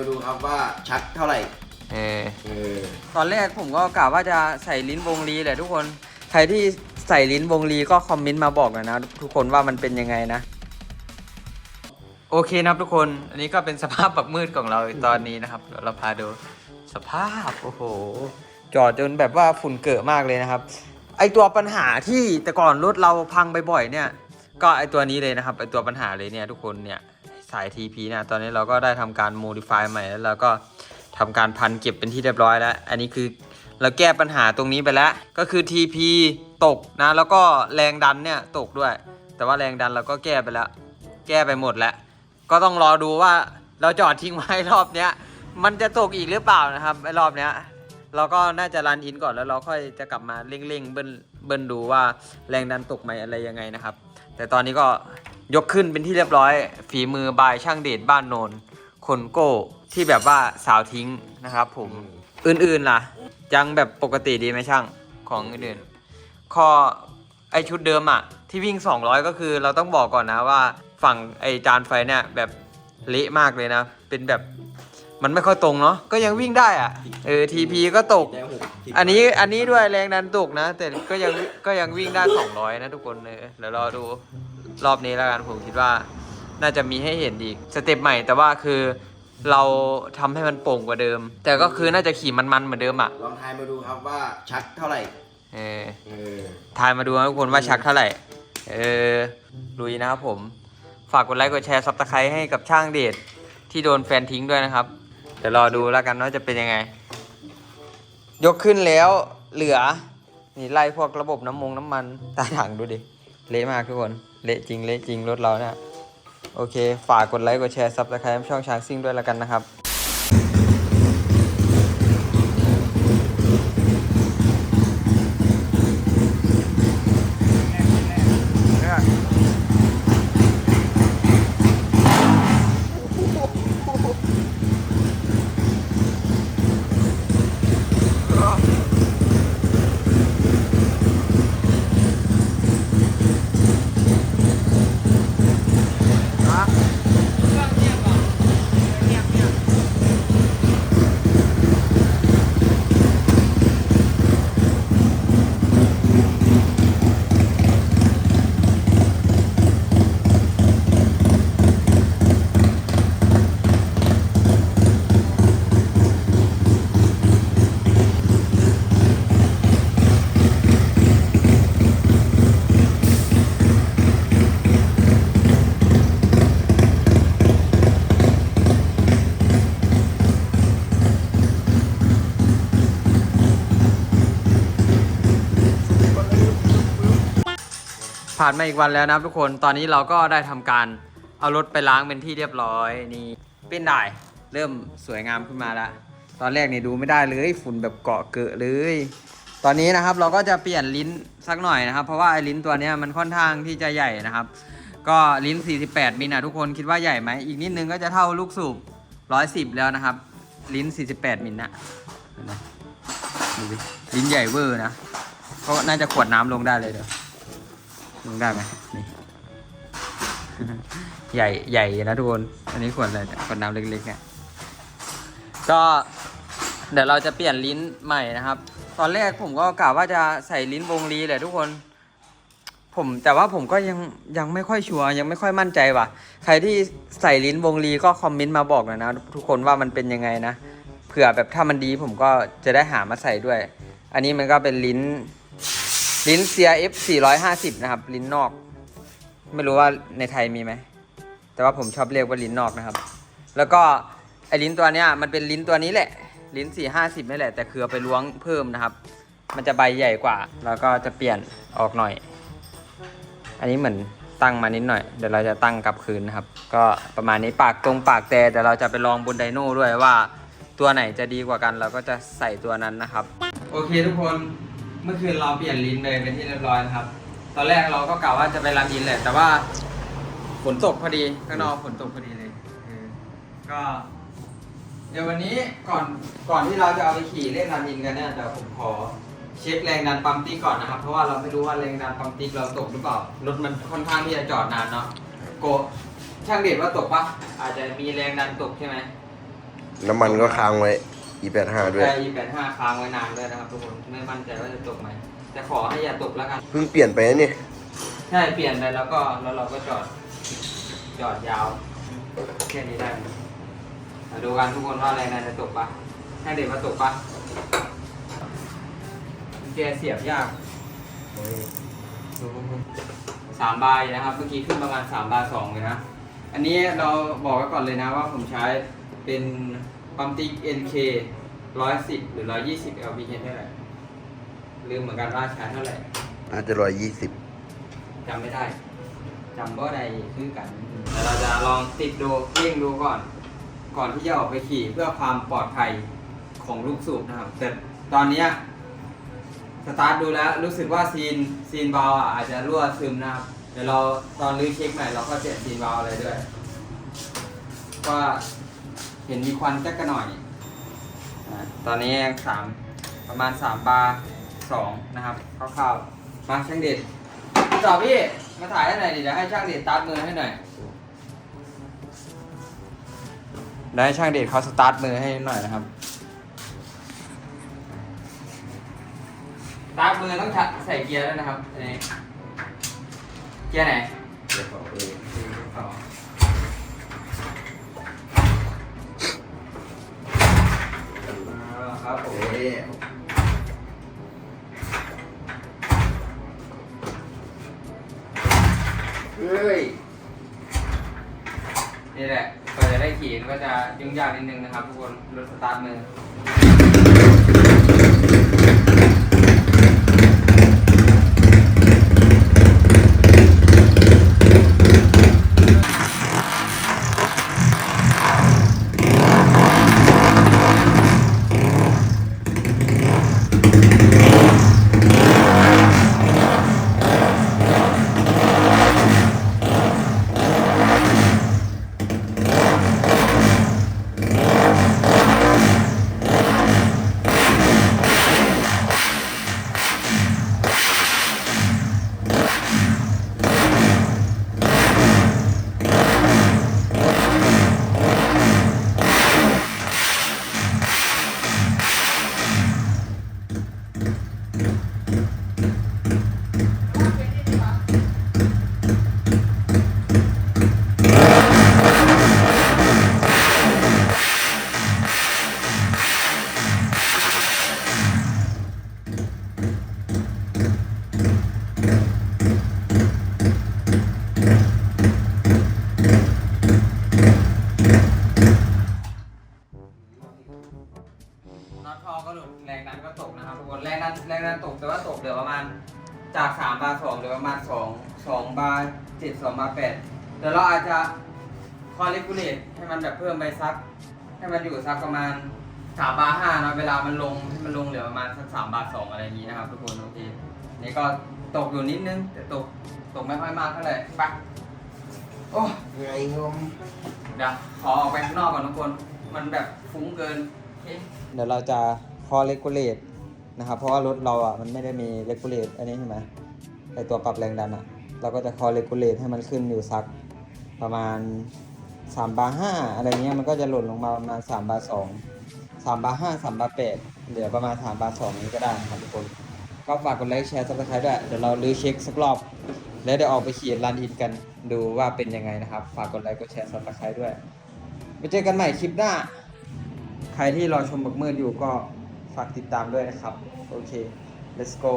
มาดูครับว่าชักเท่าไหร่เออเออตอนแรกผมก็กะว่าจะใส่ลิ้นวงลีแหละทุกคน ใครที่ใส่ลิ้นวงลีก็คอมเมนต์มาบอกหน่อยนะ ทุกคนว่ามันเป็นยังไงนะ โอเคนะครับทุกคน อันนี้ก็เป็นสภาพปักมืดของเราตอนนี้นะครับเดี๋ยวเราพาดูสภาพโอ้โห จอดจนแบบว่าฝุ่นเกิดมากเลยนะครับ ไอตัวปัญหาที่แต่ก่อนรถเราพังบ่อยๆเนี่ย ก็ไอตัวนี้เลยนะครับไอตัวปัญหาเลยเนี่ยทุกคนเนี่ย สาย TP นี่ยตอนนี้เราก็ได้ทำการ modify ใหม่แล้วเราก็ทำการพันเก็บเป็นที่เรียบร้อยแล้ว อันนี้คือเราแก้ปัญหาตรงนี้ไปแล้ว ก็คือ TP ตกนะ แล้วก็แรงดันเนี่ยตกด้วย แต่ว่าแรงดันเราก็แก้ไปแล้ว แก้ไปหมดแล้ว ก็ต้องรอดูว่าเราจอดทิ้งไว้รอบเนี้ย มันจะตกอีกหรือเปล่านะครับไอ้รอบเนี้ย เราก็น่าจะรันอินก่อนแล้วเราค่อยจะกลับมาเร่งๆเบิ้ลเบิ้ลดูว่าแรงดันตกไหมอะไรยังไงนะครับ แต่ตอนนี้ก็ ยกขึ้นเป็นที่เรียบร้อย ฝีมือบายช่างเดชบ้านโนนคนโก้ที่แบบว่าสาวทิ้งนะครับผมอื่นๆล่ะ ยังแบบปกติดีไหมช่างของอื่นๆข้อไอชุดเดิมอะที่วิ่ง 200 ก็คือเราต้องบอกก่อนนะว่าฝั่งไอจานไฟเนี่ยแบบเละมากเลยนะ เป็นแบบมันไม่ค่อยตรงเนาะก็ยังวิ่งได้อะเออทีพีก็ตกได้หกสิบอันนี้อันนี้ด้วยแรงดันตกนะ แต่ก็ยังก็ยังวิ่งได้ 200 นะทุกคนเลยเดี๋ยวรอดู รอบนี้แล้วกันผมคิดว่าน่าจะมีให้เห็นอีกสเต็ปใหม่แต่ว่าคือเราทำให้มันโป่งกว่าเดิม แต่ก็คือน่าจะขี่มันๆเหมือนเดิมอะลองทายมาดูครับว่าชักเท่าไหร่ เออ เออ ทายมาดูนะทุกคนว่าชักเท่าไหร่ เออ ลุยนะครับผม ฝากกดไลค์กดแชร์ซับสไครต์ให้กับช่างเดชที่โดนแฟนทิ้งด้วยนะครับ เดี๋ยวรอดูแล้วกันว่าจะเป็นยังไง ยกขึ้นแล้วเหลือ นี่ไล่พวกระบบน้ำมงน้ำมันใตาถังดูดิ เละมากทุกคน เละจริง เละจริงรถเราเนี่ย โอเค ฝากกดไลค์ กดแชร์ซับสไครต์ช่องช้างซิ่งด้วยแล้วกันนะครับ ผ่านมาอีกวันแล้วนะครับทุกคน ตอนนี้เราก็ได้ทำการเอารถไปล้างเป็นที่เรียบร้อยนี่เป็นได้เริ่มสวยงามขึ้นมาแล้วตอนแรกนี่ดูไม่ได้เลยฝุ่นแบบเกาะเกอะเลย ตอนนี้นะครับเราก็จะเปลี่ยนลิ้นสักหน่อยนะครับ เพราะว่าไอ้ลิ้นตัวนี้มันค่อนข้างที่จะใหญ่นะครับ ก็ลิ้น 48มิลนะทุกคนคิดว่าใหญ่ไหมอีกนิดนึงก็จะเท่าลูกสูบ110 แล้วนะครับ ลิ้น 48มิลนะลิ้นใหญ่เวอร์นะก็น่าจะขวดน้ำลงได้เลยเดี๋ยว ลงได้ไหมนี่ ใหญ่ใหญ่นะทุกคน อันนี้ขวดอะไรเนี่ยขวดน้ำเล็กๆเนี่ย ก็เดี๋ยวเราจะเปลี่ยนลิ้นใหม่นะครับ ตอนแรกผมก็กะว่าจะใส่ลิ้นวงลีแหละทุกคน ผมแต่ว่าผมก็ยังยังไม่ค่อยชัวร์ยังไม่ค่อยมั่นใจว่ะ ใครที่ใส่ลิ้นวงลีก็คอมเมนต์มาบอกหน่อยนะทุกคนว่ามันเป็นยังไงนะ เผื่อแบบถ้ามันดีผมก็จะได้หามาใส่ด้วย อันนี้มันก็เป็นลิ้น ลิ้น CRF 450 นะครับ ลิ้นนอก ไม่รู้ว่าในไทยมีไหม แต่ว่าผมชอบเรียกว่าลิ้นนอกนะครับ แล้วก็ไอ้ลิ้นตัวเนี้ยมันเป็นลิ้นตัวนี้แหละ ลิ้น 450นี่แหละ แต่คือเอาไปล้วงเพิ่มนะครับ มันจะใบใหญ่กว่า แล้วก็จะเปลี่ยนออกหน่อย อันนี้เหมือนตั้งมานิดหน่อย เดี๋ยวเราจะตั้งกลับคืนนะครับ ก็ประมาณนี้ปากตรงปากแต่เดี๋ยวเราจะไปลองบนไดโน่ด้วยว่า ตัวไหนจะดีกว่ากัน เราก็จะใส่ตัวนั้นนะครับ โอเคทุกคน เมื่อคืนเราเปลี่ยนลิ้นเลยเป็นที่เรียบร้อยนะครับ ตอนแรกเราก็กะว่าจะไปรันอินแหละ แต่ว่าฝนตกพอดีข้างนอกฝนตกพอดีเลยเออก็ เดี๋ยววันนี้ก่อนก่อนที่เราจะเอาไปขี่เล่นรันอินกันเนี่ยเดี๋ยวผมขอเช็คแรงดันปั๊มติ๊กก่อนนะครับ เพราะว่าเราไม่รู้ว่าแรงดันปั๊มติ๊กเราตกหรือเปล่ารถมันค่อนข้างที่จะจอดนานเนาะโกะช่างเด็ดว่าตกปะอาจจะมีแรงดันตกใช่ไหมน้ำมันก็ค้างไว้ e แปดห้าด้วยใช่แปดห้าค้างไว้นานด้วยนะครับทุกคนไม่มั่นใจว่าจะตกไหมแต่ขอให้อย่าตกแล้วกัน เพิ่งเปลี่ยนไปนะนี่ใช่เปลี่ยนไปแล้วก็แล้วเราก็จอดจอดยาวแค่นี้ได้ไหมมาดูกันทุกคนว่าอะไรนะจะตกปะให้เด็กมาตกปะแกเสียบยากดูสามบายนะครับ เมื่อกี้ขึ้นประมาณสามบาร์สองเลยนะ อันนี้เราบอกไว้ก่อนเลยนะว่าผมใช้เป็น ปั๊มติ๊ก NK ร้อยสิบหรือร้อยยี่สิบ LPH เท่าไหร่ลืมเหมือนกันว่าใช้เท่าไหร่น่าจะร้อยยี่สิบจำไม่ได้จำบ่ได้คือกัน แต่เราจะลองติดดูเร่งดูก่อน ก่อนที่จะออกไปขี่เพื่อความปลอดภัยของลูกสูบนะครับ แต่ตอนเนี้ยสตาร์ทดูแล้วรู้สึกว่าซีนซีนเบาล์วอะอาจจะรั่วซึมนะครับเดี๋ยวเราตอนรื้อเช็คใหม่เราก็เปลี่ยนซีนเบาล์วอะไรด้วยก็ เห็นมีควันจักกระหน่อยตอนนี้สามประมาณสามบาร์สองนะครับคร่าวๆมาช่างเด็ดจอบพี่มาถ่ายให้หน่อยดิเดี๋ยวให้ช่างเด็ดสตาร์ทมือให้หน่อยเดี๋ยวให้ช่างเด็ดเขาสตาร์ทมือให้หน่อยนะครับ สตาร์ทมือต้องใส่เกียร์ด้วยนะครับอันนี้เกียร์ไหนเดี๋ยวบอกเอง ครับผมเอ๊ะเฮ้ย นี่แหละกว่าจะได้ขี่ก็จะยุ่งยากนิดนึงนะครับทุกคนรถสตาร์ทมือ บาร์2เหลือประมาณ2 2บาร์7 2บาร์8เดี๋ยวเราอาจจะคอลิคูเลตให้มันแบบเพิ่มไปสัก ให้มันอยู่สักประมาณ3บาร์5นะเวลามันลงให้มันลงเหลือประมาณสัก3บาร์2อะไรอย่างนี้นะครับ ทุกคนโอเคนี่ก็ตกอยู่นิดนึงแต่ตกตกไม่ค่อยมากเท่าไหร่ไปโอ้ไงงมเดี๋ยวขอออกไปข้างนอกก่อนทุกคน มันแบบฟุ้งเกินเดี๋ยวเราจะคอเลกูเลตนะครับเพราะว่ารถเราอะมันไม่ได้มีเลกูเลตอันนี้ใช่ไหม ไอตัวปรับแรงดันอะเราก็จะคอเลกูเลตให้มันขึ้นอยู่สักประมาณ3บาร์5อะไรเงี้ยมันก็จะหล่นลงมาประมาณ3บาร์2 3บาร์5 3บาร์8เหลือประมาณ3บาร์2นี้ก็ได้นะครับทุกคน ก็ฝากกดไลค์แชร์ซับสไครต์ด้วย เดี๋ยวเราลื้อเช็คสักรอบ แล้วเดี๋ยวออกไปขี่รันอินกันดูว่าเป็นยังไงนะครับ ฝากกดไลค์กดแชร์ซับสไครต์ด้วยไปเจอกันใหม่คลิปหน้า ใครที่รอชมบักมืดอยู่ก็ฝากติดตามด้วยนะครับ โอเค let's go